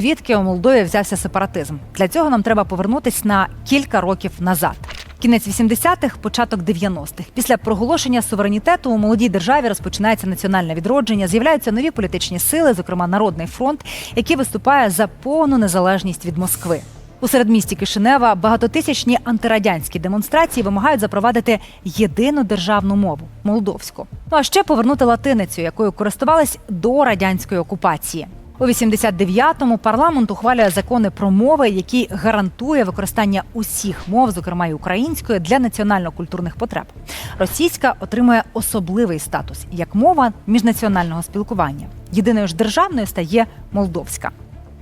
Звідки у Молдові взявся сепаратизм? Для цього нам треба повернутись на кілька років назад. Кінець 80-х, початок 90-х. Після проголошення суверенітету у молодій державі розпочинається національне відродження. З'являються нові політичні сили, зокрема Народний фронт, який виступає за повну незалежність від Москви. У середмісті Кишинева багатотисячні антирадянські демонстрації вимагають запровадити єдину державну мову молдовську. Ну а ще повернути латиницю, якою користувались до радянської окупації. У 89-му парламент ухвалює закони про мови, які гарантує використання усіх мов, зокрема й української, для національно-культурних потреб. Російська отримує особливий статус як мова міжнаціонального спілкування. Єдиною ж державною стає молдовська.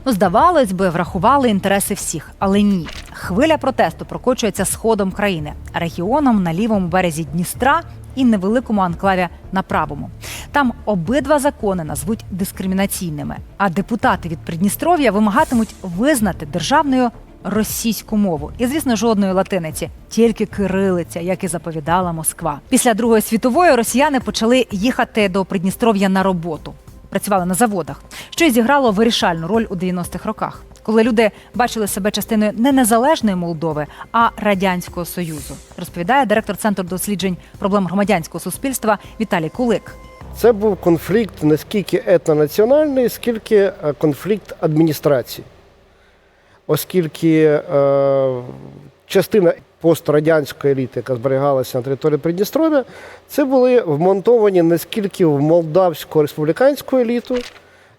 Ну, здавалось би, врахували інтереси всіх, але ні. Хвиля протесту прокочується сходом країни, регіоном на лівому березі Дністра і невеликому анклаві на правому. Там обидва закони назвуть дискримінаційними. А депутати від Придністров'я вимагатимуть визнати державною російську мову. І, звісно, жодної латиниці, тільки кирилиця, як і заповідала Москва. Після Другої світової росіяни почали їхати до Придністров'я на роботу. Працювали на заводах, що й зіграло вирішальну роль у 90-х роках, коли люди бачили себе частиною не незалежної Молдови, а радянського союзу, розповідає директор центру досліджень проблем громадянського суспільства Віталій Кулик. Це був конфлікт не скільки етнонаціональний, скільки е, конфлікт адміністрації. Оскільки е, частина пострадянської еліти, яка зберігалася на території Придністров'я, це були вмонтовані не скільки в молдавську республіканську еліту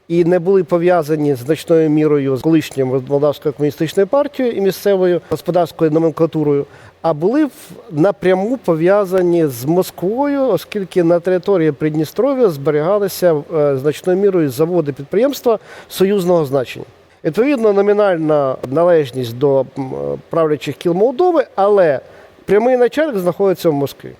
і не були пов'язані значною мірою з колишньою молдавською комуністичною партією і місцевою господарською номенклатурою, а були напряму пов'язані з Москвою, оскільки на території Придністров'я зберігалися е, значною мірою заводи підприємства союзного значення. Відповідно, номінальна належність до е, правлячих кіл Молдови, але прямий начальник знаходиться в Москві.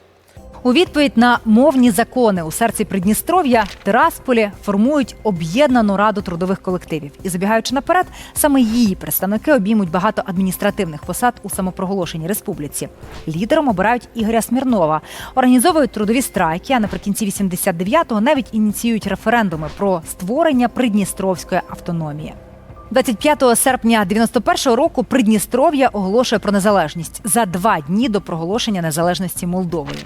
У відповідь на мовні закони у серці Придністров'я Тирасполі формують об'єднану раду трудових колективів. І забігаючи наперед, саме її представники обіймуть багато адміністративних посад у самопроголошеній республіці. Лідером обирають Ігоря Смірнова, організовують трудові страйки. А наприкінці 89-го навіть ініціюють референдуми про створення Придністровської автономії. 25 серпня 91-го року Придністров'я оголошує про незалежність за два дні до проголошення незалежності Молдовою.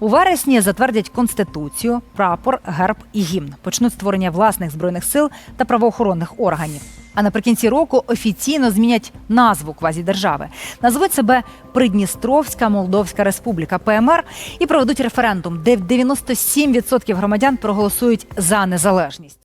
У вересні затвердять конституцію, прапор, герб і гімн. Почнуть створення власних збройних сил та правоохоронних органів. А наприкінці року офіційно змінять назву квазідержави. Назвуть себе Придністровська Молдовська Республіка ПМР і проведуть референдум, де 97% громадян проголосують за незалежність.